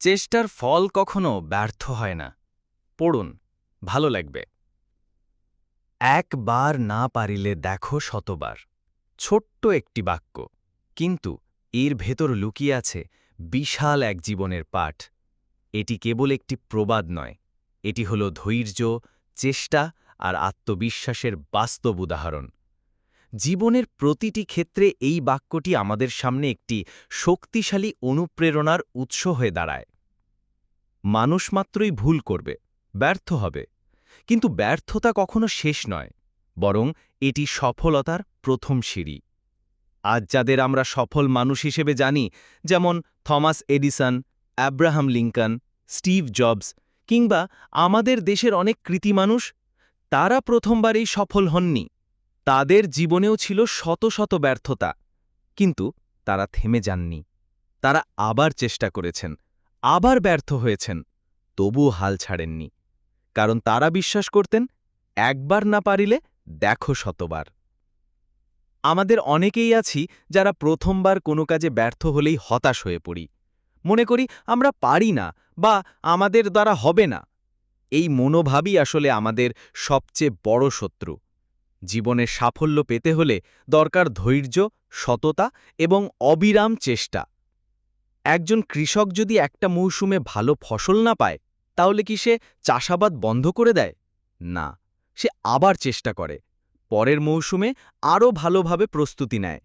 চেষ্টার ফল কখনো ব্যর্থ হয় না। পড়ুন, ভালো লাগবে। একবার না পারিলে দেখো শতবার। ছোট্ট একটি বাক্য, কিন্তু এর ভেতর লুকিয়ে আছে বিশাল এক জীবনের পাঠ। এটি কেবল একটি প্রবাদ নয়, এটি হল ধৈর্য, চেষ্টা আর আত্মবিশ্বাসের বাস্তব উদাহরণ। জীবনের প্রতিটি ক্ষেত্রে এই বাক্যটি আমাদের সামনে একটি শক্তিশালী অনুপ্রেরণার উৎস হয়ে দাঁড়ায়। মানুষ মাত্রই ভুল করবে, ব্যর্থ হবে। কিন্তু ব্যর্থতা কখনো শেষ নয়, বরং এটি সফলতার প্রথম সিঁড়ি। আজ যাদের আমরা সফল মানুষ হিসেবে জানি, যেমন Thomas Edison Abraham Lincoln, Steve Jobs, কিংবা আমাদের দেশের অনেক কৃতি মানুষ, তারা প্রথমবারেই সফল হননি। তাদের জীবনেও ছিল শত শত ব্যর্থতা, কিন্তু তারা থেমে যাননি। তারা আবার চেষ্টা করেছেন, আবার ব্যর্থ হয়েছেন, তবুও হাল ছাড়েননি। কারণ তারা বিশ্বাস করতেন, একবার না পারিলে দেখো শতবার। আমাদের অনেকেই আছি যারা প্রথমবার কোনো কাজে ব্যর্থ হলেই হতাশ হয়ে পড়ি। মনে করি আমরা পারি না বা আমাদের দ্বারা হবে না। এই মনোভাবই আসলে আমাদের সবচেয়ে বড় শত্রু। জীবনের সাফল্য পেতে হলে দরকার ধৈর্য, সততা এবং অবিরাম চেষ্টা। একজন কৃষক যদি একটা মৌসুমে ভালো ফসল না পায়, তাহলে কি সে চাষাবাদ বন্ধ করে দেয়? না, সে আবার চেষ্টা করে। পরের মৌসুমে আরও ভালোভাবে প্রস্তুতি নেয়।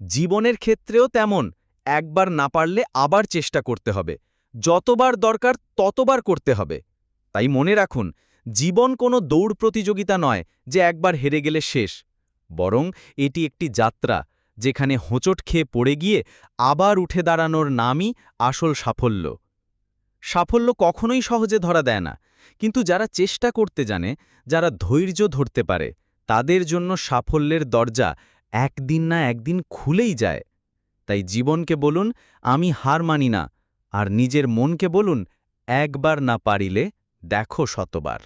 জীবনের ক্ষেত্রেও তেমন, একবার না পারলে আবার চেষ্টা করতে হবে। যতবার দরকার ততবার করতে হবে। তাই মনে রাখুন জীবন কোনো দৌড় প্রতিযোগিতা নয় যে একবার হেরে গেলে শেষ, বরং এটি একটি যাত্রা যেখানে হোঁচট খেয়ে পড়ে গিয়ে আবার উঠে দাঁড়ানোর নামই আসল সাফল্য। সাফল্য কখনোই সহজে ধরা দেয় না, কিন্তু যারা চেষ্টা করতে জানে, যারা ধৈর্য ধরতে পারে, তাদের জন্য সাফল্যের দরজা একদিন না একদিন খুলেই যায়। তাই জীবনকে বলুন, আমি হার মানি না, আর নিজের মনকে বলুন, একবার না পারিলে দেখো শতবার।